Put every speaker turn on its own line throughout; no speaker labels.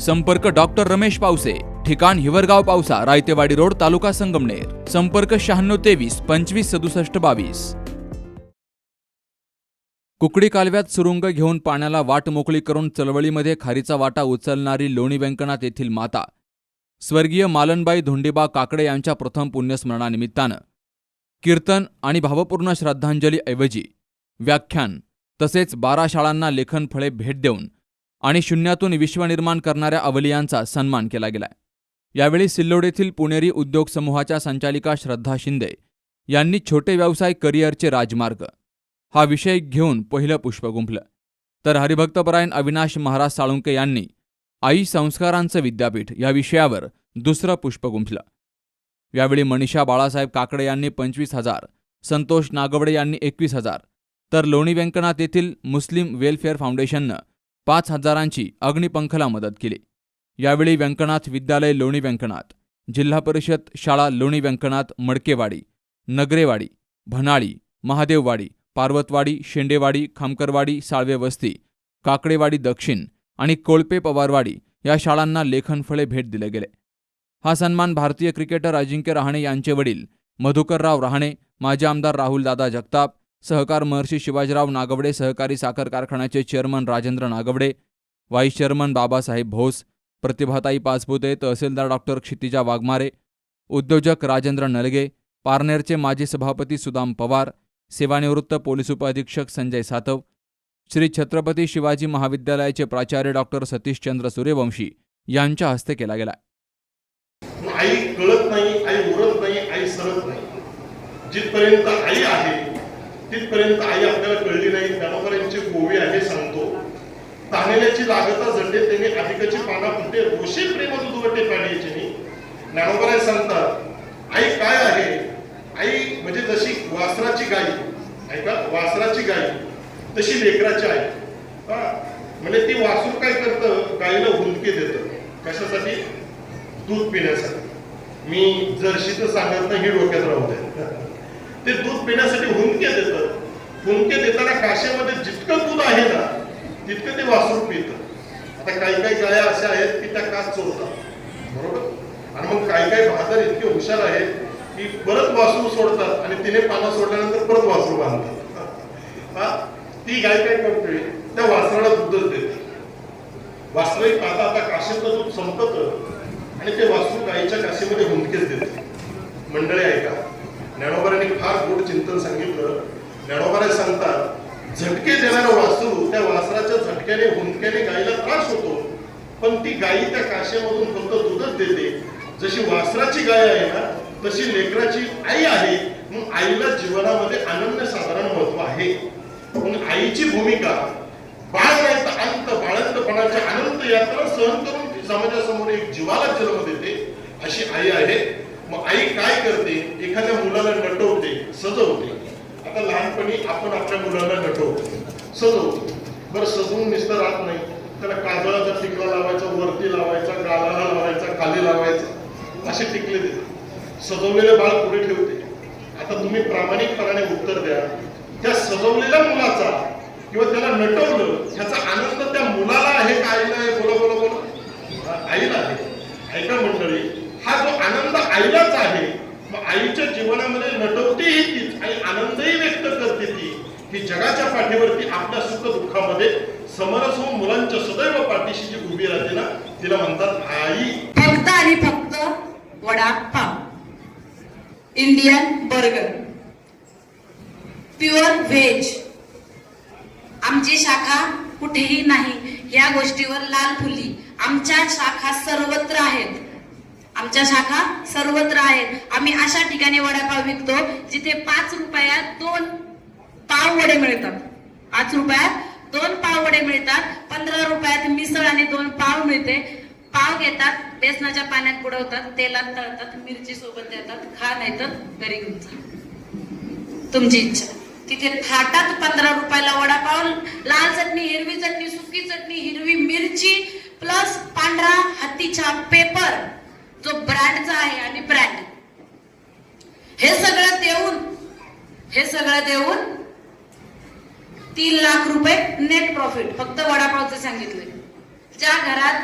संपर्क डॉक्टर रमेश पावसे ठिकाण हिवरगाव पावसा रायतेवाडी रोड तालुका संगमनेर. संपर्क शहाण्णव तेवीस पंचवीस सदुसष्ट बावीस. कुकडी कालव्यात सुरुंग घेऊन पाण्याला वाट मोकळी करून चळवळीमध्ये खारीचा वाटा उचलणारी लोणी व्यंकनाथ येथील माता स्वर्गीय मालनबाई धोंडीबा काकडे यांच्या प्रथम पुण्यस्मरणानिमित्तानं. कीर्तन आणि भावपूर्ण श्रद्धांजली ऐवजी व्याख्यान तसेच बारा शाळांना लेखनफळे भेट देऊन आणि शून्यातून विश्वनिर्माण करणाऱ्या अवलियांचा सन्मान केला गेलाय. यावेळी सिल्लोड येथील पुणेरी उद्योग समूहाच्या संचालिका श्रद्धा शिंदे यांनी छोटे व्यवसाय करिअरचे राजमार्ग हा विषय घेऊन पहिलं पुष्प गुंफलं. तर हरिभक्तपरायण अविनाश महाराज साळुंके यांनी आई संस्कारांचं विद्यापीठ या विषयावर दुसरं पुष्प गुंफलं. यावेळी मनीषा बाळासाहेब काकडे यांनी पंचवीस हजार संतोष नागवडे यांनी एकवीस हजार तर लोणी व्यंकनाथ येथील मुस्लिम वेलफेअर फाउंडेशननं पाच हजारांची अग्निपंखला मदत केली. यावेळी व्यंकनाथ विद्यालय लोणी व्यंकनाथ जिल्हा परिषद शाळा लोणी व्यंकनाथ मडकेवाडी नगरेवाडी भनाळी महादेववाडी पार्वतवाडी शेंडेवाडी खामकरवाडी साळवे वस्ती काकडेवाडी दक्षिण आणि कोळपे पवारवाडी या शाळांना लेखनफळे भेट दिले गेले. हा सन्मान भारतीय क्रिकेटर अजिंक्य रहाणे यांचे वडील मधुकरराव रहाणे माजी आमदार राहुलदादा जगताप सहकार महर्षी शिवाजीराव नागवडे सहकारी साखर कारखान्याचे chairman Rajendra Nagawade vice chairman Babasaheb Bhos Pratibhatai Pachpute तहसीलदार डॉक्टर क्षितिजा वाघमारे उद्योजक राजेंद्र नलगे पारनेरचे माजी सभापती सुदाम पवार सेवानिवृत्त पोलीस उपअधीक्षक संजय सातव श्री छत्रपती शिवाजी महाविद्यालयाचे प्राचार्य डॉक्टर सतीशचंद्र सूर्यवंशी यांच्या हस्ते केला गेला.
आई कळत नाही आई उरत नाही आई सरत नाही. जिथपर्यंत आई आहे तिथपर्यंत आई आपल्याला कळली नाही ज्ञानोबरांची गोवी आहे सांगतो. तानेल्याची लागता झंडे त्यांनी अधिकची पाना फुटे रोषे प्रेम दुधवटे पाण्याचे मी. ज्ञानोबराय सांगतात आई काय आहे? आई म्हणजे जशी वासराची गाई ऐका वासराची गाई तशी लेकराची आई म्हणजे ती वासरू काय करतं? गाईला हुंदके देतं. कशासाठी? दूध पिण्यासाठी. मी जर्शीचं सांगत नाही हे डोक्यात राहू द्या. ते दूध पिण्यासाठी हुंके देतात. हुंके देताना काशेमध्ये जितकं दूध आहे ना तितकं ते वासरू पितं. आता काही काही गाया अशा आहेत की त्या काच चोरतात. बरोबर? आणि मग काही काही भाकर इतके हुशार आहेत की परत वासरू सोडतात आणि तिने पानं सोडल्यानंतर परत वासरू बांधतात. हा? ती गाय काय करते? त्या वासराला दूधच देते. वासरही पाहता आता काशीतलं दूध संपत आणि ते वासरू गायीच्या काशीमध्ये हुंदकेच देते. मंडळी ऐका. ज्ञानोबारांनी फार गोड चिंतन सांगितलं. ज्ञानोबारा सांगतात झटके देणारं वासरू त्या वासराच्या झटक्याने हुंदक्याने गायीला त्रास होतो. पण ती गायी त्या काश्यामधून फक्त दूधच देते. जशी वासराची गाय आहे ना तशी लेकराची आई आहे. मग आईला जीवनामध्ये अनन्य साधारण महत्त्व आहे. मग आईची भूमिका बाळ अंत बाळंतपणाच्या अनंत यात्रा सहन करून ती समाजासमोर एक जीवाला जन्म देते अशी आई आहे. मग आई काय करते? एखाद्या मुलाला नटवते सजवते. आता लहानपणी आपण आपल्या मुलाला नटवतो. सजवतो. बरं सजवून नुसतं राहत नाही. त्याला काजळाचा टिकला लावायचा वरती लावायचा गालाला लावायचा खाली लावायचा. असे टिकले देते. सजवलेले बाळ पुढे ठेवते. आता तुम्ही प्रामाणिकपणाने उत्तर द्या. त्या सजवलेल्या मुलाचा किंवा त्याला नटवलं ह्याचा आनंद त्या मुलाला आहे का? आईला आहे? बोला बोला बोला. आईला आहे. ऐका मंडळी हा जो आनंद आईलाच आहे मग आईच्या जीवनामध्ये नटवतेही तीच. आणि आनंदही व्यक्त करते ती. ही जगाच्या पाठीवरती आपल्या सुख दुःखामध्ये समरस होऊन मुलांच्या सदैव पाठीशी जी उभी राहते ना तिला म्हणतात आई.
फक्त आणि फक्त vada pav. Indian burger. Pure veg. आमची शाखा कुठेही नाही. या गोष्टीवर लाल फुली. आमच्या शाखा सर्वत्र आहेत. आमच्या शाखा सर्वत्र आहेत. आम्ही अशा ठिकाणी वडापाव विकतो जिथे पाच रुपयात दोन पाव वडे मिळतात. पाच रुपयात दोन पाव वडे मिळतात पंधरा रुपयात मिसळ आणि दोन पाव मिळते. पाव घेतात बेसनाच्या पाण्यात बुडवतात तेलात तळतात मिरची सोबत देतात खा नाही तर घरी घेऊन जा. तुमची इच्छा. तिथे थाटात पंधरा रुपयाला वडापाव लाल चटणी हिरवी चटणी सुकी चटणी हिरवी मिरची प्लस पांढरा हत्तीचा पेपर. जो ब्रँडचा आहे आणि ब्रँड. हे सगळं देऊन हे सगळं देऊन तीन लाख रुपये नेट प्रॉफिट फक्त वडापावचं सांगितलंय. ज्या घरात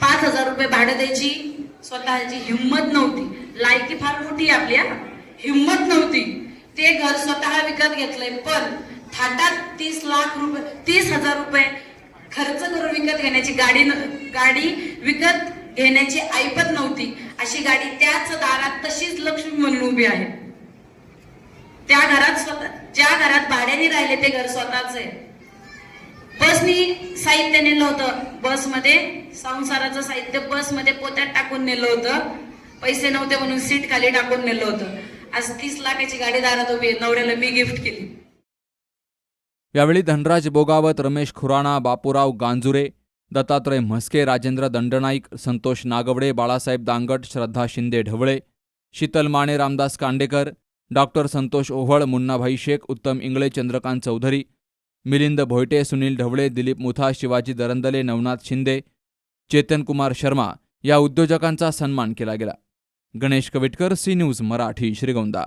पाच हजार रुपये भाडं द्यायची स्वतःची हिंमत नव्हती. लायकी फार मोठी आपली हा. हिंमत नव्हती. ते घर स्वतः विकत घेतलंय पण थाटात तीस लाख रुपये तीस हजार रुपये खर्च करून विकत घेण्याची गाडी न- गाडी विकत घेण्याची ऐपत नव्हती. अशी गाडी त्याच दारात तशीच लक्ष्मी म्हणून उभी आहे. त्या घरात स्वतः ज्या घरात भाड्याने राहिले ते घर स्वतःच आहे. बसनी साहित्य नेलं होतं. बसमध्ये संसाराचं साहित्य बसमध्ये पोत्यात टाकून नेलं होतं. पैसे नव्हते म्हणून सीट खाली टाकून नेलं होतं. आज तीस लाखाची गाडी दारात उभी आहे. नवऱ्याला मी गिफ्ट केली.
यावेळी धनराज बोगावत रमेश खुराणा बापूराव गांजुरे दत्तात्रय म्हस्के राजेंद्र दंडनाईक संतोष नागवडे बाळासाहेब दांगट श्रद्धा शिंदे ढवळे शीतल माने रामदास कांडेकर डॉक्टर संतोष ओव्हळ मुन्नाभाई शेख उत्तम इंगळे चंद्रकांत चौधरी मिलिंद भोयटे सुनील ढवळे दिलीप मुथा शिवाजी दरंदले नवनाथ शिंदे चेतनकुमार शर्मा या उद्योजकांचा सन्मान केला गेला. Ganesh Kavitkar C news Marathi Shrigonda.